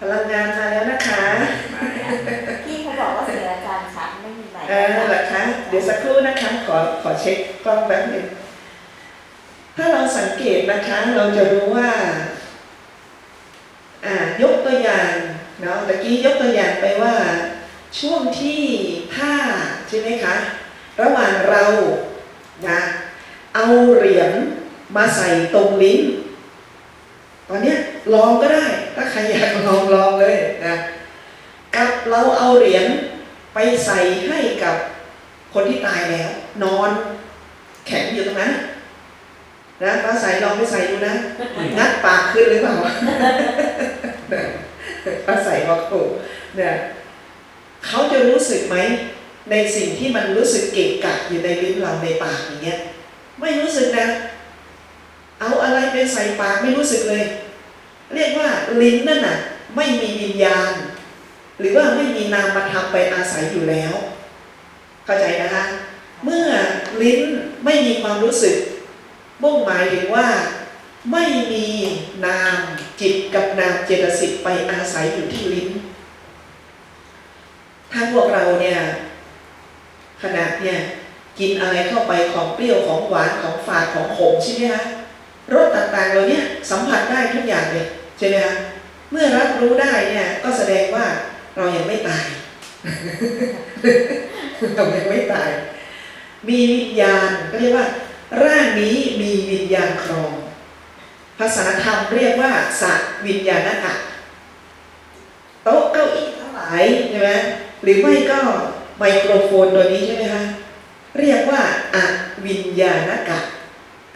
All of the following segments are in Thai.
พลังงานมาแล้วนะคะมาแล้วพี่เขาบอกว่าเสียงอาจารย์ชัดไม่มีไมค์เออเหรอคะ เดี๋ยวสักครู่นะคะ ขอขอเช็คกล้องแป๊บหนึงถ้าเราสังเกตนะคะ เราจะรู้ว่า อ่ายกตัวอย่างเนาะตะกี้ยกตัวอย่างไปว่า ช่วงที่ท่าใช่ไหมคะ ระหว่างเรานะเอาเหรียญมาใส่ตรงลิ้น ตอนเนี้ยลองก็ได้ ถ้าใครอยาก ลองลองเลยนะกับเราเอาเหรียญไปใส่ให้กับคนที่ตายแล้ว นอนแข็งอยู่ตรงนั้นนะป้าใส่ลองไปใส่ดูนะงัดปากขึ้นหรือเปล่าป้าใส่บอกโอ้เนี่ยเขาจะรู้สึกไหมในสิ่งที่มันรู้สึกเกะกะอยู่ในลิ้นเราในปากอย่างเงี้ย ไม่รู้สึกนะ เอาอะไรไปใส่ปากไม่รู้สึกเลย เรียกว่าลิ้นนั่นน่ะไม่มีวิญญาณ หรือว่าไม่มีนามธรรมไปอาศัยอยู่แล้ว เข้าใจนะคะ เมื่อลิ้นไม่มีความรู้สึกบ่งหมายถึงว่าไม่มีนามจิตกับนามเจตสิกไปอาศัยอยู่ที่ลิ้นถ้าพวกเราเนี่ยขนาดเนี่ยกินอะไรเข้าไปของเปรี้ยวของหวานของฝาดของขมใช่ไหมคะ รสต่างๆเรานี่ยสัมผัสได้ทุกอย่างเลยใช่ไหมคะเมื่อรับรู้ได้เนี่ยก็แสดงว่าเรายังไม่ตาย เรายังไม่ตาย มีวิญญาณก็เรียกว่า ร่างนี้มีวิญญาณครอง ภาษาธรรมเรียกว่าสัตวิญญาณกะโต๊ะเก้าอี้ทั้งหลายใช่ไหมหรือไม่ก็ไมโครโฟนตัวนี้ใช่ไหมคะเรียกว่าอวิญญาณกะ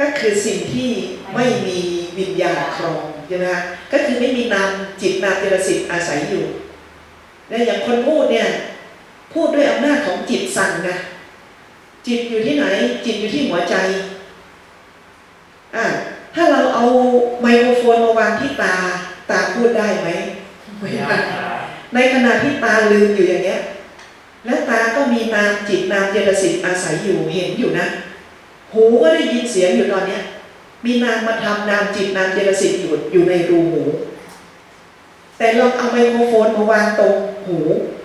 ก็คือสิ่งที่ไม่มีวิญญาณครองใช่ไหมคะก็คือไม่มีนามจิตนามเจตสิกอาศัยอยู่และอย่างคนพูดเนี่ยพูดด้วยอำนาจของจิตสั่งนะจิตอยู่ที่ไหน จิตอยู่ที่หัวใจอะถ้าเราเอาไมโครโฟนมาวางที่ตา ตาพูดได้ไหมไม่ได้ครับในขณะที่ตาลืมอยู่อย่างเงี้ย แล้วตาก็มีนามจิตนามเจตสิกอาศัยอยู่เห็นอยู่นะ หูก็ได้ยินเสียงอยู่ตอนเนี้ย มีนามมาทำนามจิตนามเจตสิกอยู่อยู่ในรูหู แต่ลองเอาไมโครโฟนมาวางตรงหู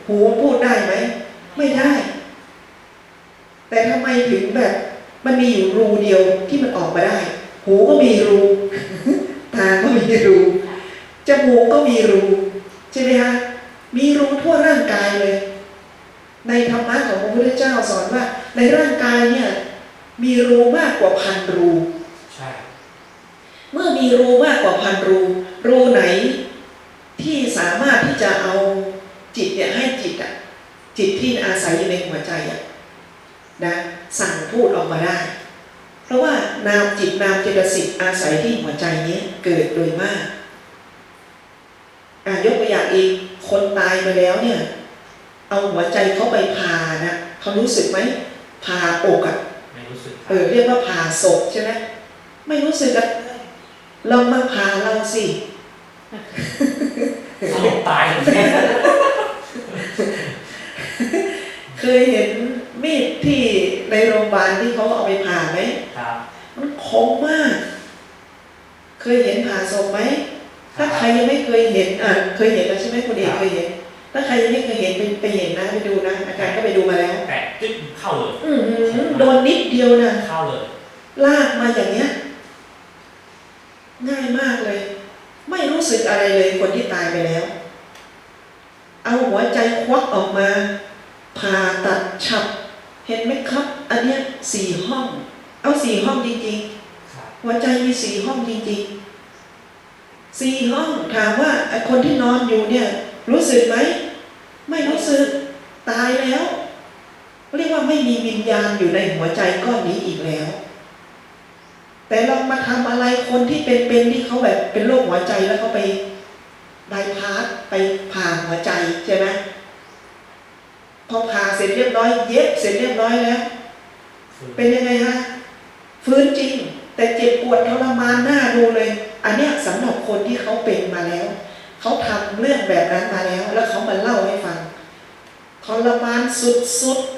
หูพูดได้ไหม ไม่ได้ แต่ทำไมถึงแบบ มันมีอยู่รูเดียวที่มันออกมาได้ หูก็มีรู ตาก็มีรู จมูกก็มีรู ใช่ไหมคะมีรูทั่วร่างกายเลย ในธรรมะของพระพุทธเจ้าสอนว่า ในร่างกายเนี่ย มีรูมากกว่าพันรูใช่เมื่อมีรูมากกว่าพันรู รูไหน ที่สามารถที่จะเอาจิตเนี่ยให้จิตอะจิตที่อาศัยอยู่ในหัวใจอะนะสั่งพูดออกมาได้ เพราะว่านามจิตนามเจตสิกอาศัยที่หัวใจเนี้ยเกิดโดยมากอะยกตัวอย่างอีกคนตายไปแล้วเนี่ย เอาหัวใจเขาไปผ่านะเขารู้สึกไหมผ่าอกอะไม่ รู้สึกเออเรียกว่าผ่าศพใช่ไหมไม่รู้สึกอะไรเลยลองมาผ่าเราสิสลบตายเลยเนี่ยเคยเห็นมีดที่ในโรงพยาบาลที่เขาเอาไปผ่าไหมครับมันคมมาก เคยเห็นผ่าศพไหม ถ้าใครยังไม่เคยเห็นอะเคยเห็นแล้วใช่ไหมคุณเอกเคยเห็น ถ้าใครยังไม่เคยเห็นไปไปเห็นนะไปดูนะอาจารย์ก็ไปดูมาแล้วแตะจึ๊บ เข้าเลยอือหือโดนนิดเดียวนะเข้าเลย ลากมาอย่างเนี้ย ง่ายมากเลย ไม่รู้สึกอะไรเลยคนที่ตายไปแล้ว เอาหัวใจควักออกมาผ่าตัดฉับ เห็นไหมครับ อันเนี้ยสี่ห้อง เอาสี่ห้องจริงครับๆหัวใจมีสี่ห้องจริงๆสี่ห้องถามว่าไอ้คนที่นอนอยู่เนี่ย รู้สึกไหมไม่รู้สึกตายแล้ว เรียกว่าไม่มีวิญญาณอยู่ในหัวใจก้อนนี้อีกแล้ว แต่ลองมาทำอะไรคนที่เป็นๆที่เขาแบบเป็นโรคหัวใจแล้วเขาไปบายพาสไปผ่าหัวใจใช่ไหมพอผ่าเสร็จเรียบร้อย เย็บเสร็จเรียบร้อยแล้ว เป็นยังไงฮะฟื้นจริง แต่เจ็บปวดทรมานหน้าดูเลย อันเนี้ยสำหรับคนที่เขาเป็นมาแล้วเขาทำเรื่องแบบนั้นมาแล้ว แล้วเขามาเล่าให้ฟังทรมานสุดๆ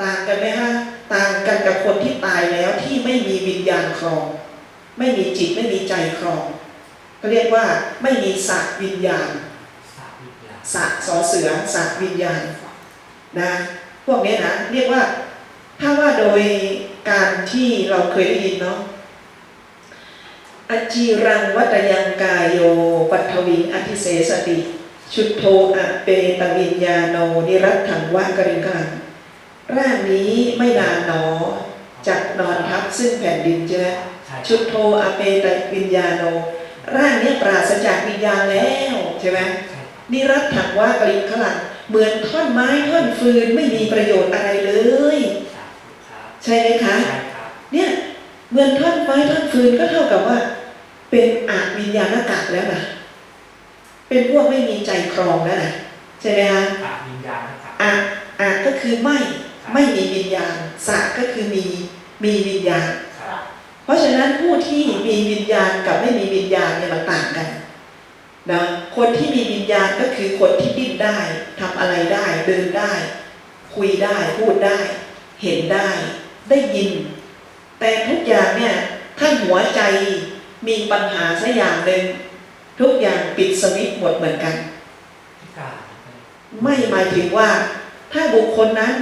ต่างกันไหมฮะต่างกันกับคนที่ตายแล้วที่ไม่มีวิญญาณครอง ไม่มีจิตไม่มีใจครองตเขาเรียกว่าไม่มีสักวิญญาณสาวิทยาสักสอเสือสักวิญญาณนะพวกเนี้ยนะเรียกว่าถ้าว่าโดยการที่เราเคยได้ยินเนาะอจีรังวัตยังกายโยปัทวิงอธิเสสติ ชุดโทอะเปตวิญญาโนนิรัตถังวะกริงกัง ร่างนี้ไม่นานหนอจักนอนทับซึ่งแผ่นดินใช่ไหมใช่ชุดโทอาเปตวิญญาโน ร่างเนี้ยปราศจากวิญญาณแล้วใช่ไหมใช่นิรัตถังว่ากลิงขลังเหมือนท่อนไม้ท่อนฟืนไม่มีประโยชน์อะไรเลยสาธุครับใช่ไหมคะใช่ครับเนี่ยเหมือนท่อนไม้ท่อนฟืนก็เท่ากับว่า เป็นอาวิญญาณกะแล้วนะเป็นพวกไม่มีใจครองแล้วนะใช่ไหมคะอาวิญญาณนะครับอาอาก็คือไม่ ไม่มีวิญญาณสะก็คือมีมีวิญญาณครับเพราะฉะนั้นผู้ที่มีวิญญาณกับไม่มีวิญญาณเนี่ยมันต่างกันนะคนที่มีวิญญาณก็คือคนที่ดิ้นได้ทำอะไรได้เดินได้ คุยได้พูดได้ เห็นได้ ได้ยิน แต่ทุกอย่างเนี่ยถ้าหัวใจมีปัญหาสักอย่างหนึ่งทุกอย่างปิดสวิตช์หมดเหมือนกันพิการไม่หมายถึงว่า ถ้าบุคคลนั้น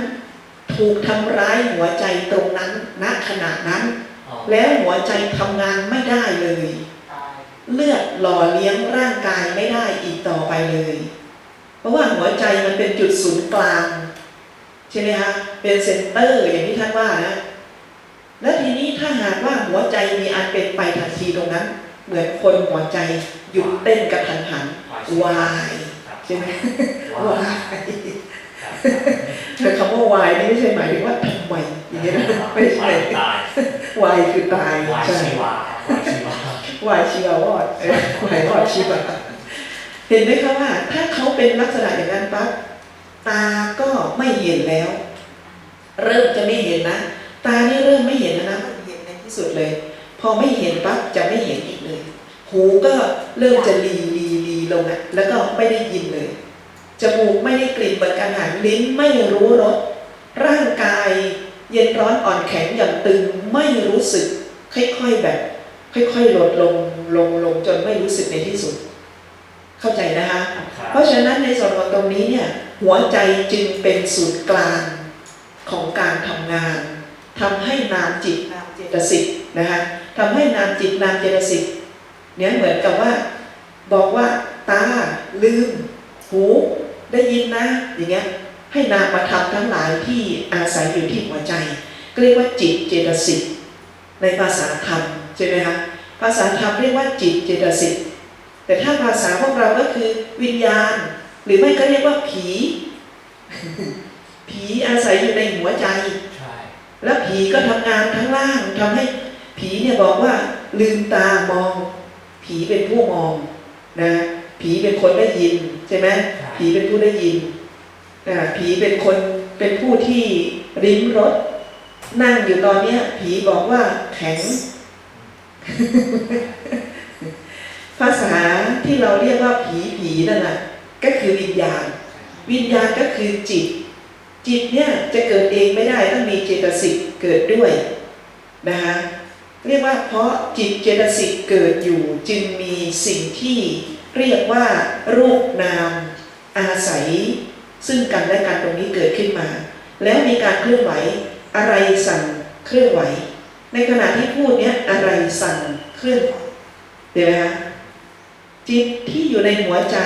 ถูกทำร้ายหัวใจตรงนั้นณขณะนั้นอ๋อแล้วหัวใจทำงานไม่ได้เลยตายเลือดหล่อเลี้ยงร่างกายไม่ได้อีกต่อไปเลย เพราะว่าหัวใจมันเป็นจุดศูนย์กลางใช่ไหมคะเป็นเซนเตอร์อย่างที่ท่านว่านะและทีนี้ถ้าหากว่าหัวใจมีอันเป็นไปทันทีตรงนั้น เหมือนคนหัวใจหยุดเต้นกระทันหันวายครับใช่ไหมวาวายครับ แต่คำว่าวายนี่ไม่ใช่หมายถึงว่าทำไมอย่างเงี้ยนะไม่ใช่ตายวายคือตายวายใช่ชีวาวายชีวาวายชีวาวอดวายวอดชีวาเห็นไหมคะว่า ถ้าเขาเป็นลักษณะอย่างนั้นปั๊บตาก็ไม่เห็นแล้ว เริ่มจะไม่เห็นนะ ตานี่เริ่มไม่เห็นแล้วนะมันเห็นในที่สุดเลย พอไม่เห็นปั๊บจะไม่เห็นอีกเลย หูก็เริ่มจะลีลีลีลงอะแล้วก็ไม่ได้ยินเลย จมูกไม่ได้กลิ่นเหมือนกันหางลิ้นไม่รู้รสร่างกายเย็นร้อนอ่อนแข็งอย่างตึงไม่รู้สึก ค่อยๆแบบ ค่อยๆลดลงลงลงจนไม่รู้สึกในที่สุด เข้าใจนะคะครับเพราะฉะนั้นในส่วนของตรงนี้เนี่ยหัวใจจึงเป็นศูนย์กลางของการทำงานทำให้นามจิตนามเจตสิกนะคะทำให้นามจิตนามเจตสิกเนี่ยเหมือนกับว่า บอกว่า ตาลืม หู ได้ยินนะ อย่างเงี้ยให้นามมาทำทั้งหลายที่อาศัยอยู่ที่หัวใจก็เรียกว่าจิตเจตสิกในภาษาธรรมใช่ไหมคะภาษาธรรมเรียกว่าจิตเจตสิกแต่ถ้าภาษาพวกเราก็คือวิญญาณ หรือไม่ก็เรียกว่าผี ผีอาศัยอยู่ในหัวใจใช่แล้วผีก็ทำงานทั้งล่างทำให้ผีเนี่ยบอกว่าลืมตามอง ผีเป็นผู้มองนะผีเป็นคนได้ยินใช่ไหมใช่ ผีเป็นผู้ได้ยินผีเป็นคนเป็นผู้ที่ริมรถ นั่งอยู่ตอนเนี้ย ผีบอกว่าแข็ง ภาษาที่เราเรียกว่าผีผีนั่นแหละก็คือวิญญาณ วิญญาณก็คือจิต จิตเนี่ยจะเกิดเองไม่ได้ต้องมีเจตสิกเกิดด้วยนะคะเรียกว่าเพราะจิตเจตสิกเกิดอยู่จึงมีสิ่งที่เรียกว่ารูปนาม อาศัย ซึ่งกันและกันตรงนี้เกิดขึ้นมา แล้วมีการเคลื่อนไหว อะไรสั่งเคลื่อนไหว ในขณะที่พูดเนี้ยอะไรสั่งเคลื่อนไหวเดี๋ยวนะคะจิตที่อยู่ในหัวใจ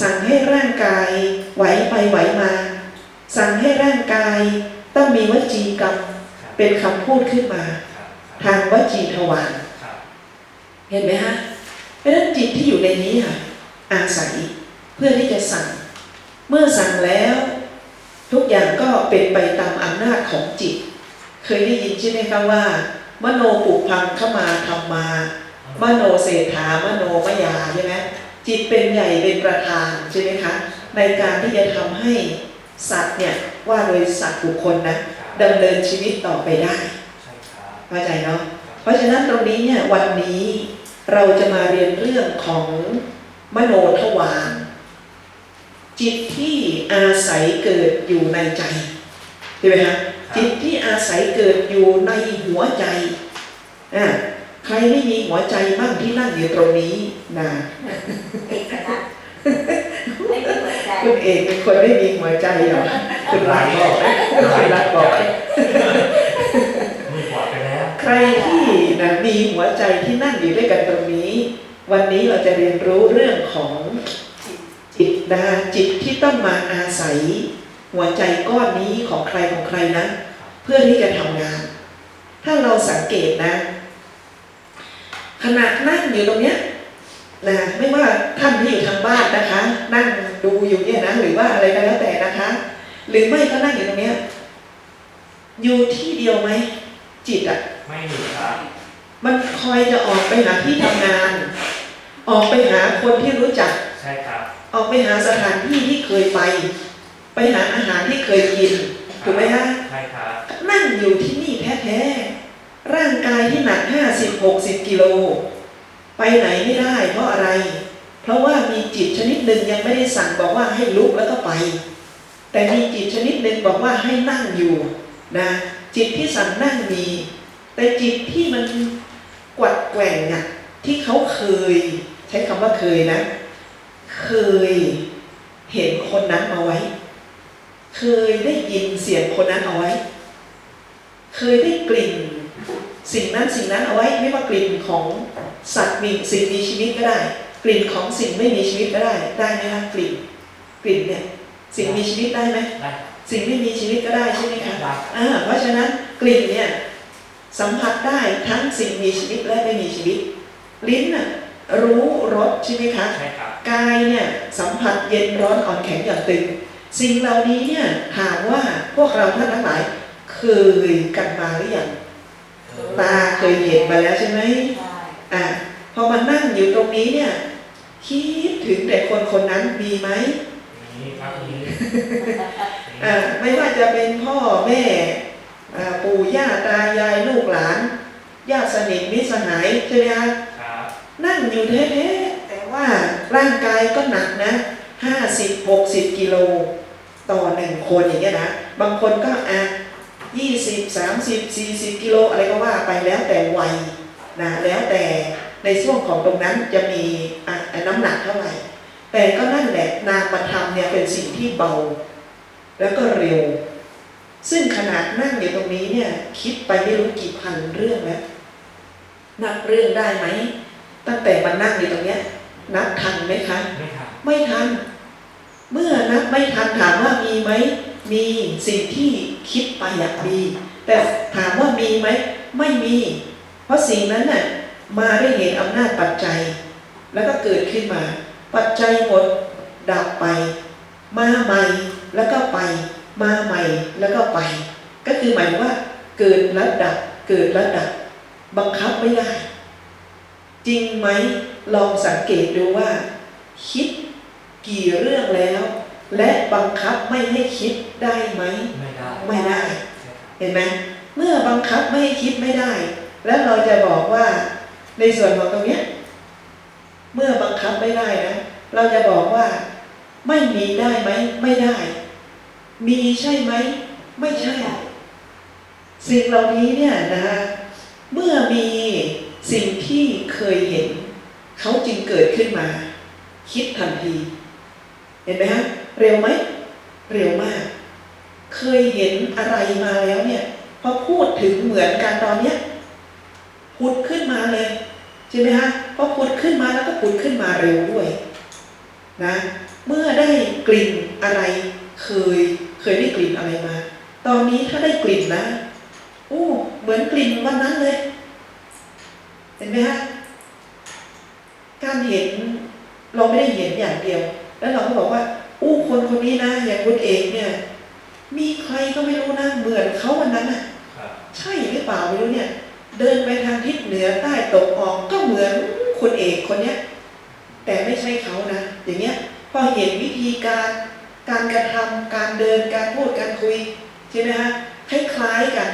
สั่งให้ร่างกายไหวไปไหวมา สั่งให้ร่างกายต้องมีวจีกรรมครับเป็นคำพูดขึ้นมาครับทางวจีทวารครับเห็นไหมฮะเพราะฉะนั้นจิตที่อยู่ในนี้ค่ะอาศัย เพื่อที่จะสั่ง เมื่อสั่งแล้ว ทุกอย่างก็เป็นไปตามอำนาจของจิต เคยได้ยินใช่ไหมคะว่า มโนปุพังเข้ามาทำมา มโนเศรษฐามโนมยาใช่ไหมจิตเป็นใหญ่เป็นประธานใช่ไหมคะในการที่จะทำให้สัตว์เนี่ยว่าโดยสัตว์บุคคลนะครับดำเนินชีวิตต่อไปได้เข้าใจเนาะเพราะฉะนั้นตรงนี้เนี่ยวันนี้เราจะมาเรียนเรื่องของมโนทวาร จิตที่อาศัยเกิดอยู่ในใจใช่ไหมคะจิตที่อาศัยเกิดอยู่ในหัวใจอะคใครไม่มีหัวใจบ้างที่นั่งอยู่ตรงนี้นะเอกนะไม่มีหัวใจคุณเอกเป็นคนไม่มีหัวใจเหรอคุณรักบอกคุณรักบอกมือขวาไปแล้วใครที่นะมีหัวใจที่นั่งอยู่ด้วยกันตรงนี้ วันนี้เราจะเรียนรู้เรื่องของจิต นะจิตที่ต้องมาอาศัย หัวใจก้อนนี้ของใครของใครนะ เพื่อที่จะทำงาน ถ้าเราสังเกตนะ ขณะนั่งอยู่ตรงเนี้ยนะไม่ว่าท่านที่อยู่ทางบ้านนะคะ นั่งดูอยู่เนี่ยนะหรือว่าอะไรก็แล้วแต่นะคะ หรือไม่ก็นั่งอยู่ตรงเนี้ยอยู่ที่เดียวไหมจิตอะไม่มีครับมันคอยจะออกไปหาที่ทำงาน ออกไปหาคนที่รู้จักใช่ครับ ออกไปหาสถานที่ที่เคยไป ไปหาอาหารที่เคยกิน ถูกไหมฮะใช่ครับนั่งอยู่ที่นี่แท้ๆ ร่างกายที่หนักห้าสิบหกสิบกิโล ไปไหนไม่ได้เพราะอะไร เพราะว่ามีจิตชนิดหนึ่งยังไม่ได้สั่งบอกว่าให้ลุกแล้วก็ไป แต่มีจิตชนิดหนึ่งบอกว่าให้นั่งอยู่นะจิตที่สั่งนั่งมี แต่จิตที่มันกวัดแกว่งอะที่เขาเคย ใช้คำว่าเคยนะ เคยเห็นคนนั้นเอาไว้ เคยได้ยินเสียงคนนั้นเอาไว้ เคยได้กลิ่นสิ่งนั้นสิ่งนั้นเอาไว้ ไม่ว่ากลิ่นของสัตว์มีสิ่งมีชีวิตก็ได้ กลิ่นของสิ่งไม่มีชีวิตก็ได้ ได้ไหมคะกลิ่น กลิ่นเนี่ย สิ่งมีชีวิตได้ไหมได้ครับสิ่งไม่มีชีวิตก็ได้ใช่ไหมคะได้อ่าเพราะฉะนั้นกลิ่นเนี่ยสัมผัสได้ทั้งสิ่งมีชีวิตและไม่มีชีวิต ลิ้นน่ะ รู้รสใช่ไหมคะใช่ครับกายเนี่ยสัมผัสเย็นร้อนอ่อนแข็งอย่างตึง สิ่งเหล่านี้เนี่ยถามว่าพวกเราท่านทั้งหลายเคยกันมาหรือยังตาเคยเห็นมาแล้วใช่ไหมใช่อะพอมานั่งอยู่ตรงนี้เนี่ยคิดถึงแต่คนคนนั้นมีไหมนี่ครับนี่อะไม่ว่าจะเป็นพ่อแม่อ่าปู่ย่าตายายลูกหลานญาติสนิทมิตรสหายใช่ไหมคะครับ นั่งอยู่แท้ๆแต่ว่าร่างกายก็หนักนะห้าสิบหกสิบกิโลต่อหนึ่งคนอย่างเงี้ยนะบางคนก็อะยี่สิบสามสิบสี่สิบกิโลอะไรก็ว่าไปแล้วแต่วัยนะแล้วแต่ในช่วงของตรงนั้นจะมีอะน้ำหนักเท่าไหร่ แต่ก็นั่นแหละนามธรรมเนี่ยเป็นสิ่งที่เบา แล้วก็เร็ว ซึ่งขนาดนั่งอยู่ตรงนี้เนี่ยคิดไปไม่รู้กี่พันเรื่องแล้วนับเรื่องได้ไหม ตั้งแต่มานั่งอยู่ตรงเนี้ย นับทันไหมคะ ไม่ครับไม่ทัน เมื่อนับไม่ทันถามว่ามีไหม มีสิ่งที่คิดไปอยากมี แต่ถามว่ามีไหม ไม่มี เพราะสิ่งนั้นน่ะมาด้วยเหตุอำนาจปัจจัย แล้วก็เกิดขึ้นมา ปัจจัยหมดดับไป มาใหม่แล้วก็ไป มาใหม่แล้วก็ไป ก็คือหมายว่าเกิดแล้วดับเกิดแล้วดับ บังคับไม่ได้ จริงไหมลองสังเกตดูว่า คิดกี่เรื่องแล้ว และบังคับไม่ให้คิดได้ไหมไม่ได้ไม่ได้ใช่ครับเห็นไหมเมื่อบังคับไม่ให้คิดไม่ได้ แล้วเราจะบอกว่า ในส่วนของตรงเนี้ยเมื่อบังคับไม่ได้นะเราจะบอกว่า ไม่มีได้ไหมไม่ได้ มีใช่ไหมไม่ใช่ สิ่งเหล่านี้เนี่ยนะเมื่อมี สิ่งที่เคยเห็น เขาจึงเกิดขึ้นมา คิดทันที เห็นไหมฮะเร็วไหม เร็วมาก เคยเห็นอะไรมาแล้วเนี่ยพอพูดถึงเหมือนกันตอนเนี้ยผุดขึ้นมาเลยใช่ไหมฮะพอผุดขึ้นมาแล้วก็ผุดขึ้นมาเร็วด้วยนะเมื่อได้กลิ่นอะไร เคยเคยได้กลิ่นอะไรมา ตอนนี้ถ้าได้กลิ่นนะโอ้เหมือนกลิ่นวันนั้นเลย เห็นไหมฮะการเห็นเราไม่ได้เห็นอย่างเดียว แล้วเราก็บอกว่า อู้คนคนนี้นะอย่างคุณเอกเนี่ย มีใครก็ไม่รู้นะเหมือนเขาวันนั้นน่ะครับใช่หรือเปล่าไม่รู้เนี่ย เดินไปทางทิศเหนือใต้ตกออกก็เหมือนคุณเอกคนเนี้ย แต่ไม่ใช่เขานะอย่างเงี้ยพอเห็นวิธีการ การกระทำการเดินการพูดการคุยใช่ไหมฮะคล้ายๆกัน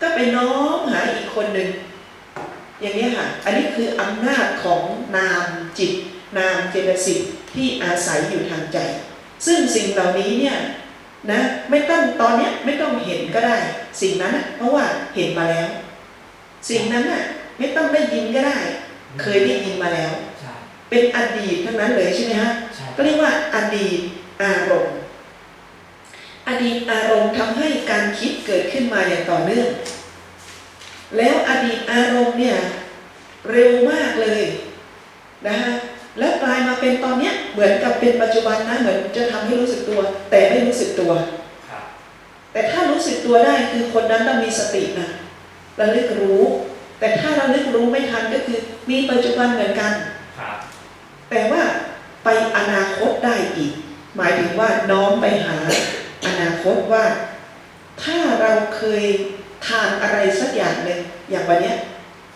ก็ไปน้อมหาอีกคนหนึ่ง อย่างนี้ยค่ะ อันนี้คืออำนาจของนามจิต นามเจตสิกที่อาศัยอยู่ทางใจ ซึ่งสิ่งเหล่านี้เนี่ยนะไม่ต้องตอนเนี้ยไม่ต้องเห็นก็ได้ สิ่งนั้นน่ะเพราะว่าเห็นมาแล้ว สิ่งนั้นน่ะไม่ต้องได้ยินก็ได้ เคยได้ยินมาแล้วใช่เป็นอดีตทั้งนั้นเลยใช่ไหมฮะใช่ก็เรียกว่าอดีตอารมณ์ อดีตอารมณ์ทำให้การคิดเกิดขึ้นมาอย่างต่อเนื่อง แล้วอดีตอารมณ์เนี่ยเร็วมากเลยนะฮะแล้วกลายมาเป็นตอนเนี้ยเหมือนกับเป็นปัจจุบันนะเหมือนจะทำให้รู้สึกตัว แต่ไม่รู้สึกตัวครับแต่ถ้ารู้สึกตัวได้คือคนนั้นต้องมีสตินะระลึกรู้ แต่ถ้าระลึกรู้ไม่ทันก็คือมีปัจจุบันเหมือนกันครับแต่ว่าไปอนาคตได้อีก หมายถึงว่าน้อมไปหาอนาคตว่า ถ้าเราเคย ทานอะไรสักอย่างหนึ่งอย่างวันเนี้ย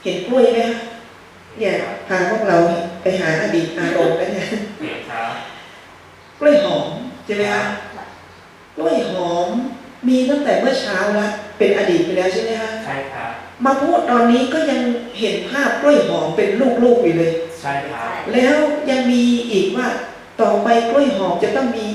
เห็นกล้วยไหมคะเนี่ยพาพวกเราไปหาอดีตอารมณ์กันเนี่ยเห็นครับกล้วยหอมใช่ไหมคะกล้วยหอมมีตั้งแต่เมื่อเช้าละเป็นอดีตไปแล้วใช่ไหมคะใช่ครับมาพูดตอนนี้ก็ยังเห็นภาพกล้วยหอมเป็นลูกๆอยู่เลย ใช่ครับแล้วยังมีอีกว่าต่อไปกล้วยหอมจะต้องมี